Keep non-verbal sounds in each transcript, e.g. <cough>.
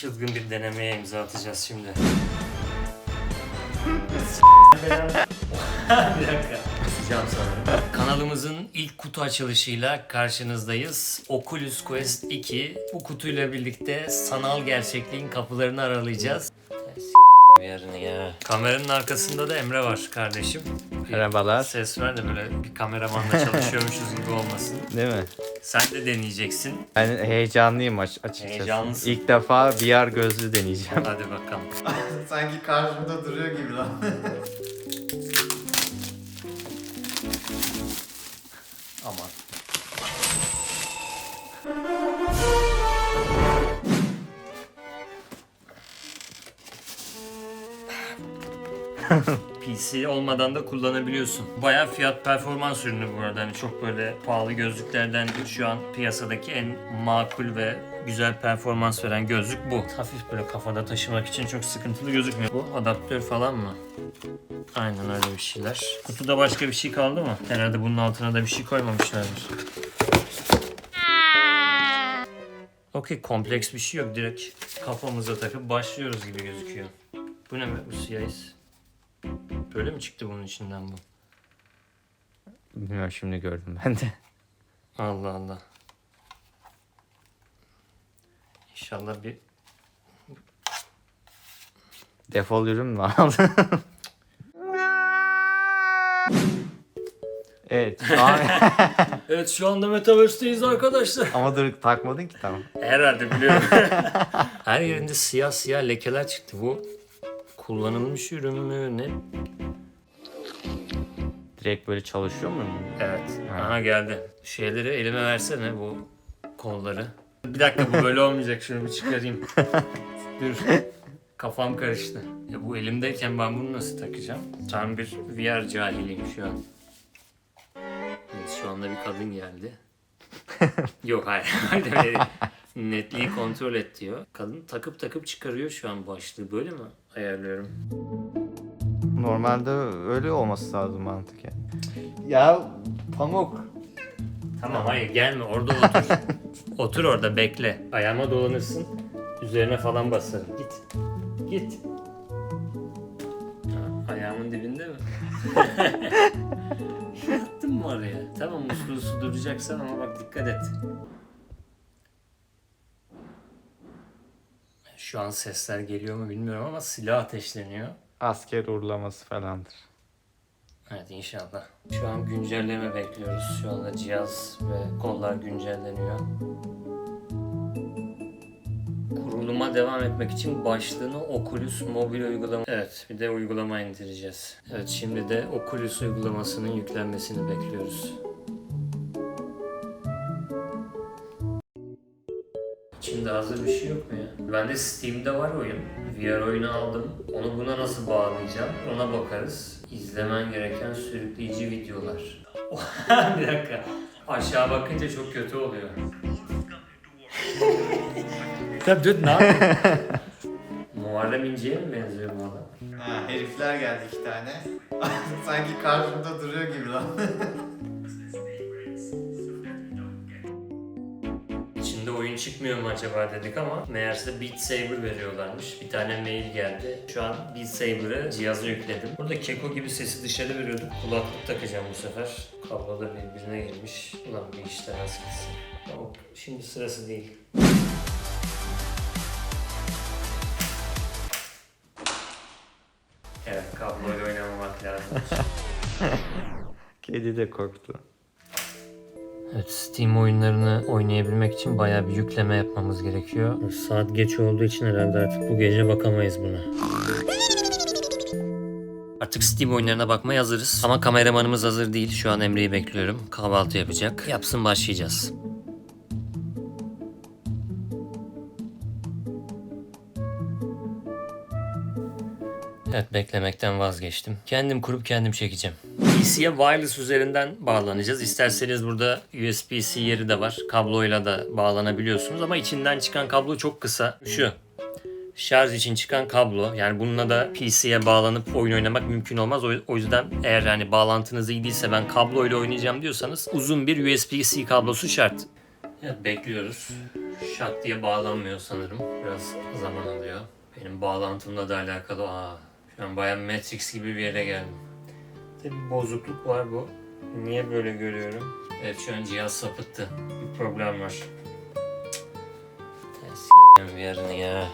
Çılgın bir denemeye imza atacağız şimdi. bir dakika. Sıcağım sanırım. Kanalımızın ilk kutu açılışıyla karşınızdayız. Oculus Quest 2. Bu kutuyla birlikte sanal gerçekliğin kapılarını aralayacağız. Yarını ya. Kameranın arkasında da Emre var kardeşim. Merhabalar. Ses ver de böyle bir kameramanla çalışıyormuşuz gibi olmasın. <laughs> Değil mi? Sen de deneyeceksin. Ben heyecanlıyım aç açıkçası. Heyecanlısın. İlk defa VR gözlü deneyeceğim. Hadi bakalım. <laughs> Sanki karşımda duruyor gibi lan. <laughs> PC olmadan da kullanabiliyorsun. Bayağı fiyat performans ürünü bu arada. Hani çok böyle pahalı gözlüklerden şu an piyasadaki en makul ve güzel performans veren gözlük bu. Hafif böyle kafada taşımak için çok sıkıntılı gözükmüyor. Bu adaptör falan mı? Aynen öyle bir şeyler. Kutuda başka bir şey kaldı mı? Herhalde bunun altına da bir şey koymamışlardır. Okey kompleks bir şey yok. Direkt kafamıza takıp başlıyoruz gibi gözüküyor. Bu ne? Bu siyahis. Böyle mi çıktı bunun içinden bu? Bilmiyorum şimdi gördüm ben de. Allah Allah. İnşallah bir Defol ürün mü aldın? <laughs> evet şu an <laughs> Evet şu anda Metaverse'teyiz arkadaşlar. ama dur takmadın ki tamam. Herhalde biliyorum. <laughs> Her yerinde siyah siyah lekeler çıktı. Bu kullanılmış ürün mü ne? Direkt böyle çalışıyor mu? Evet. Ha. Aha geldi. Şeyleri elime versene bu kolları. Bir dakika bu böyle olmayacak. Şunu bir çıkarayım. <laughs> Dur. Kafam karıştı. Ya bu elimdeyken ben bunu nasıl takacağım? Tam bir VR cahiliyim şu an. Evet, şu anda bir kadın geldi. <laughs> Yok <laughs> hayır. hayır. Netliği kontrol et diyor. Kadın takıp takıp çıkarıyor şu an başlığı. Böyle mi ayarlıyorum? Normalde öyle olması lazım mantıken. Ya pamuk. Tamam hayır gelme orada otur. <laughs> otur orada bekle. Ayağıma dolanırsın. Üzerine falan basarım. Git. Git. Ha, ayağımın dibinde mi? <laughs> Yattın mı oraya? Tamam uslu uslu duracaksan ama bak dikkat et. Şu an sesler geliyor mu bilmiyorum ama silah ateşleniyor. Asker uğurlaması falandır. Evet inşallah. Şu an güncelleme bekliyoruz. Şu anda cihaz ve kollar güncelleniyor. Kuruluma devam etmek için başlığını Oculus mobil uygulama... Evet bir de uygulama indireceğiz. Evet şimdi de Oculus uygulamasının yüklenmesini bekliyoruz. İçinde hazır bir şey yok mu ya? Bende Steam'de var oyun. VR oyunu aldım. Onu buna nasıl bağlayacağım? Ona bakarız. İzlemen gereken sürükleyici videolar. <laughs> bir dakika. Aşağı bakınca çok kötü oluyor. Tabii dur ne yapayım? <laughs> Muharrem İnce'ye mi benziyor bu adam? Ha, herifler geldi iki tane. <laughs> Sanki karşımda duruyor gibi lan. İçinde oyun çıkmıyor mu acaba dedik ama meğerse Beat Saber veriyorlarmış. Bir tane mail geldi. Şu an Beat Saber'ı cihaza yükledim. Burada keko gibi sesi dışarı veriyorduk. Kulaklık takacağım bu sefer. Kablo da birbirine girmiş. Ulan bir işler az gitsin. Ama şimdi sırası değil. Evet kabloyla oynamamak lazım. <laughs> Kedi de korktu. Evet, Steam oyunlarını oynayabilmek için bayağı bir yükleme yapmamız gerekiyor. Saat geç olduğu için herhalde artık bu gece bakamayız buna. Artık Steam oyunlarına bakmaya hazırız. Ama kameramanımız hazır değil. Şu an Emre'yi bekliyorum. Kahvaltı yapacak. Yapsın başlayacağız. Evet beklemekten vazgeçtim. Kendim kurup kendim çekeceğim. PC'ye wireless üzerinden bağlanacağız. İsterseniz burada USB-C yeri de var. Kabloyla da bağlanabiliyorsunuz ama içinden çıkan kablo çok kısa. Şu. Şarj için çıkan kablo. Yani bununla da PC'ye bağlanıp oyun oynamak mümkün olmaz. O- yüzden eğer hani bağlantınız iyi değilse ben kabloyla oynayacağım diyorsanız uzun bir USB-C kablosu şart. Evet bekliyoruz. şak diye bağlanmıyor sanırım. Biraz zaman alıyor. Benim bağlantımla da alakalı. Aa, şu an bayağı Matrix gibi bir yere geldim. Tabii bir bozukluk var bu. Niye böyle görüyorum? Evet şu an cihaz sapıttı. Bir problem var. S**eyim bir yarını ya.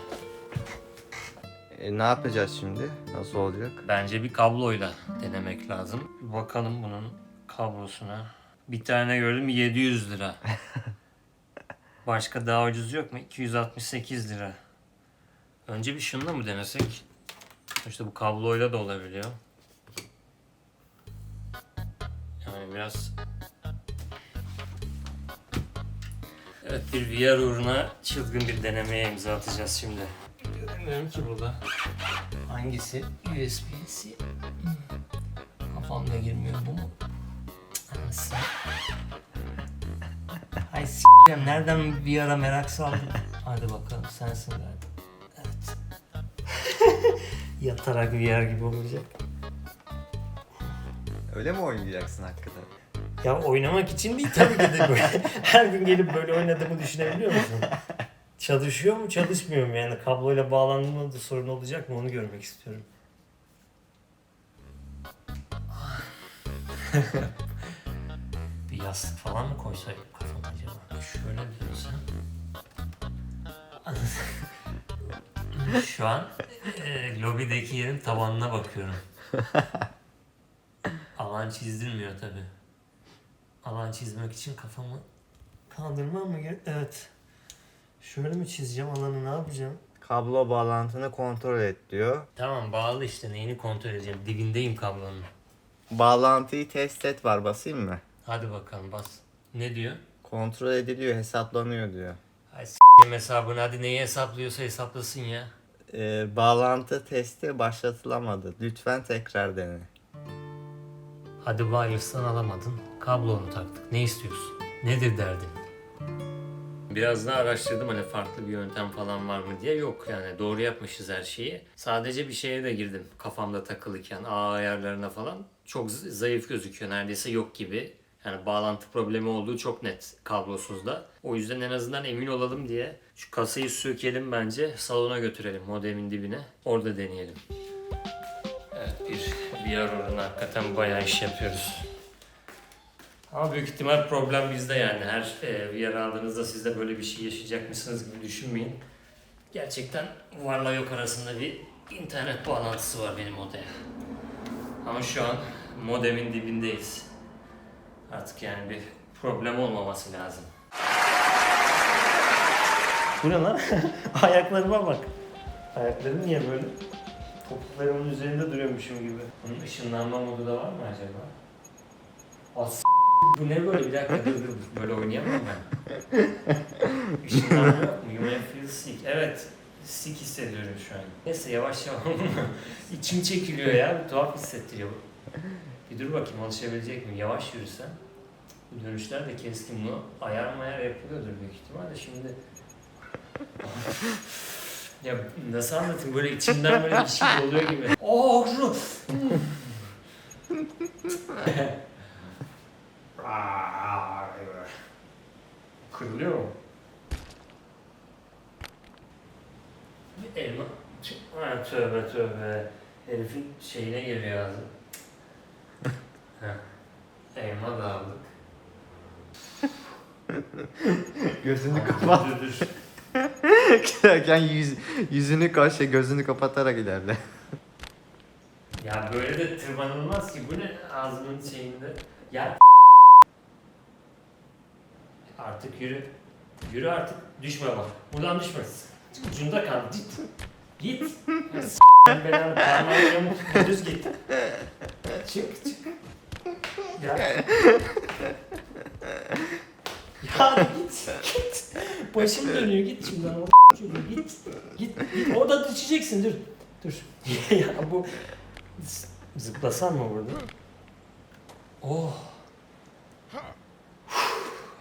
E, ne yapacağız şimdi? Nasıl olacak? Bence bir kabloyla denemek lazım. Bakalım bunun kablosuna. Bir tane gördüm 700 lira. <laughs> Başka daha ucuz yok mu? 268 lira. Önce bir şununla mı denesek? İşte bu kabloyla da olabiliyor. Biraz... Evet bir VR uğruna çılgın bir denemeye imza atacağız şimdi. Göremiyorum ki burada. Hangisi? USB-C. Kafamda girmiyor bu mu? Anasını. Ay s**eceğim nereden bir ara merak saldım. Hadi bakalım sensin galiba. Evet. <laughs> Yatarak VR gibi olacak. Öyle mi oynayacaksın hakikaten? Ya oynamak için değil tabii ki de böyle. <laughs> Her gün gelip böyle oynadığımı düşünebiliyor musun? Çalışıyor mu çalışmıyor mu yani kabloyla bağlandığında da sorun olacak mı onu görmek istiyorum. <laughs> bir yastık falan mı koysak kafama acaba? Şöyle diyorsan. <laughs> Şu an e, lobideki yerin tavanına bakıyorum. Alan çizdirmiyor tabi. Alan çizmek için kafamı kaldırmam mı gerek? Evet. Şöyle mi çizeceğim alanı ne yapacağım? Kablo bağlantını kontrol et diyor. Tamam bağlı işte neyini kontrol edeceğim. Dibindeyim kablonun. Bağlantıyı test et var basayım mı? Hadi bakalım bas. Ne diyor? Kontrol ediliyor, hesaplanıyor diyor. Ay s**eyim hesabını hadi neyi hesaplıyorsa hesaplasın ya. Ee, bağlantı testi başlatılamadı. Lütfen tekrar dene. Hadi wireless'tan alamadın. Kablonu taktık. Ne istiyorsun? Nedir derdin? Biraz daha araştırdım hani farklı bir yöntem falan var mı diye. Yok yani doğru yapmışız her şeyi. Sadece bir şeye de girdim kafamda takılıyken ağ ayarlarına falan. Çok zayıf gözüküyor neredeyse yok gibi. Yani bağlantı problemi olduğu çok net kablosuzda. O yüzden en azından emin olalım diye şu kasayı sökelim bence salona götürelim modemin dibine. Orada deneyelim. VR oranı hakikaten bayağı iş yapıyoruz. Ama büyük ihtimal problem bizde yani. Her e, VR aldığınızda siz de böyle bir şey yaşayacakmışsınız gibi düşünmeyin. Gerçekten varla yok arasında bir internet bağlantısı var benim odaya. Ama şu an modemin dibindeyiz. Artık yani bir problem olmaması lazım. Bu ne lan? <laughs> Ayaklarıma bak. Ayaklarım niye böyle? Topuklarımın üzerinde duruyormuşum gibi. Bunun ışınlanma modu da var mı acaba? As bu ne böyle? Bir dakika dur dur. Böyle oynayamam ben. <laughs> Işınlanma yok mu? You may feel sick. Evet. Sick hissediyorum şu an. Neyse yavaş yavaş. <laughs> İçim çekiliyor ya. Tuhaf hissettiriyor. Bir dur bakayım alışabilecek miyim? Yavaş yürüsem. Bu dönüşler de keskin. Bunu ayar mayar yapılıyordur büyük ihtimalle. Şimdi <laughs> ya nasıl anlatayım böyle içimden böyle bir şey oluyor gibi. <laughs> Oh <laughs> şu. Kırılıyor mu? Bir elma. Ha, tövbe tövbe. Herifin şeyine geliyor ağzı. Elma da aldık. Gözünü kapat. Dur dur. Giderken yüz, yüzünü kaç, şey, gözünü kapatarak ilerle. Ya böyle de tırmanılmaz ki. Bu ne ağzının şeyinde? Ya Artık yürü. Yürü artık. Düşme bak. Buradan düşme. Ucunda kal. Git. Git. S*** belanı parmağını. Düz git. Çık çık. Ya. Ya git. Git. Başım dönüyor. Git. O çocuğu git. Git. Git. Orada düşeceksin. Dur. Dur. <laughs> ya bu Zıplasan mı burada? Oh.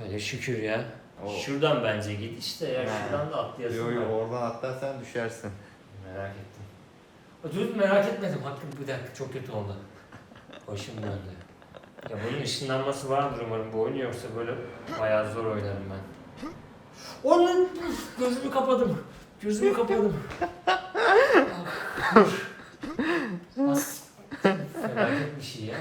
Öyle şükür ya. Oh. Şuradan bence git işte ya. Ha. Şuradan da atlayasın. Yo var. yo oradan atlarsan düşersin. Merak ettim. Dur merak etmedim. Hakkım bir dakika çok kötü oldu. Başım döndü. Ya bunun ışınlanması vardır umarım bu oyun yoksa böyle bayağı zor oynarım ben. Onun gözümü kapadım. Gözümü kapadım. As. Felaket bir şey ya.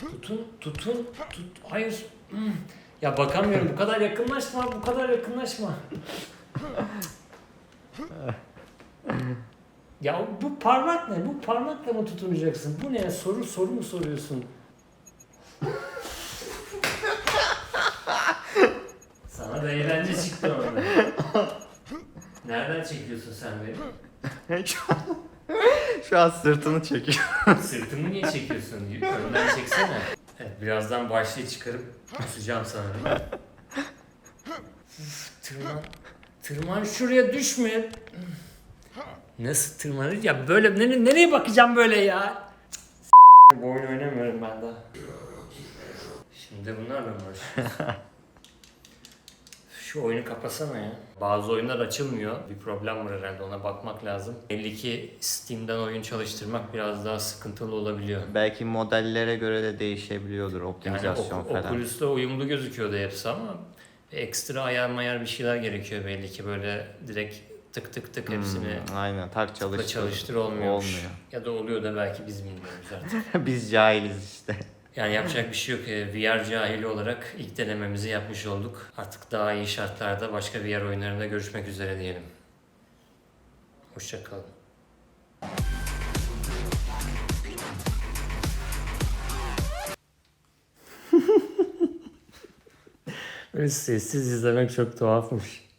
Tutun, tutun, tut. Hayır. Hmm. Ya bakamıyorum. Bu kadar yakınlaşma, bu kadar yakınlaşma. Ya bu parmak ne? Bu parmakla mı tutunacaksın? Bu ne? Soru soru mu soruyorsun? Sana da eğlence çıktı orada. Nereden çekiyorsun sen beni? <laughs> şu, an, sırtını çekiyor. Sırtımı niye çekiyorsun? Önden çeksene. Evet, birazdan başlığı çıkarıp kusacağım sana. değil mi? Üf, Tırman. Tırman şuraya düşme. Nasıl tırmanır? Ya böyle nere- nereye bakacağım böyle ya? Bu oyun oynamıyorum ben daha. Şimdi bunlarla mı uğraşıyoruz? <laughs> Şu oyunu kapasana ya. Bazı oyunlar açılmıyor. Bir problem var herhalde ona bakmak lazım. Belli ki Steam'den oyun çalıştırmak biraz daha sıkıntılı olabiliyor. Belki modellere göre de değişebiliyordur Yani optimizasyon ok- falan. Oculus'la uyumlu gözüküyordu hepsi ama ekstra ayar mayar bir şeyler gerekiyor belli ki böyle direkt tık tık tık hepsini Hmm, aynen tak çalıştır. çalıştır olmuyormuş. Olmuyor. Ya da oluyor da belki biz bilmiyoruz artık. <laughs> Biz cahiliz işte. Yani yapacak bir şey yok. Ee, VR cahili olarak ilk denememizi yapmış olduk. Artık daha iyi şartlarda başka VR oyunlarında görüşmek üzere diyelim. Hoşçakalın. <laughs> Böyle sessiz izlemek çok tuhafmış.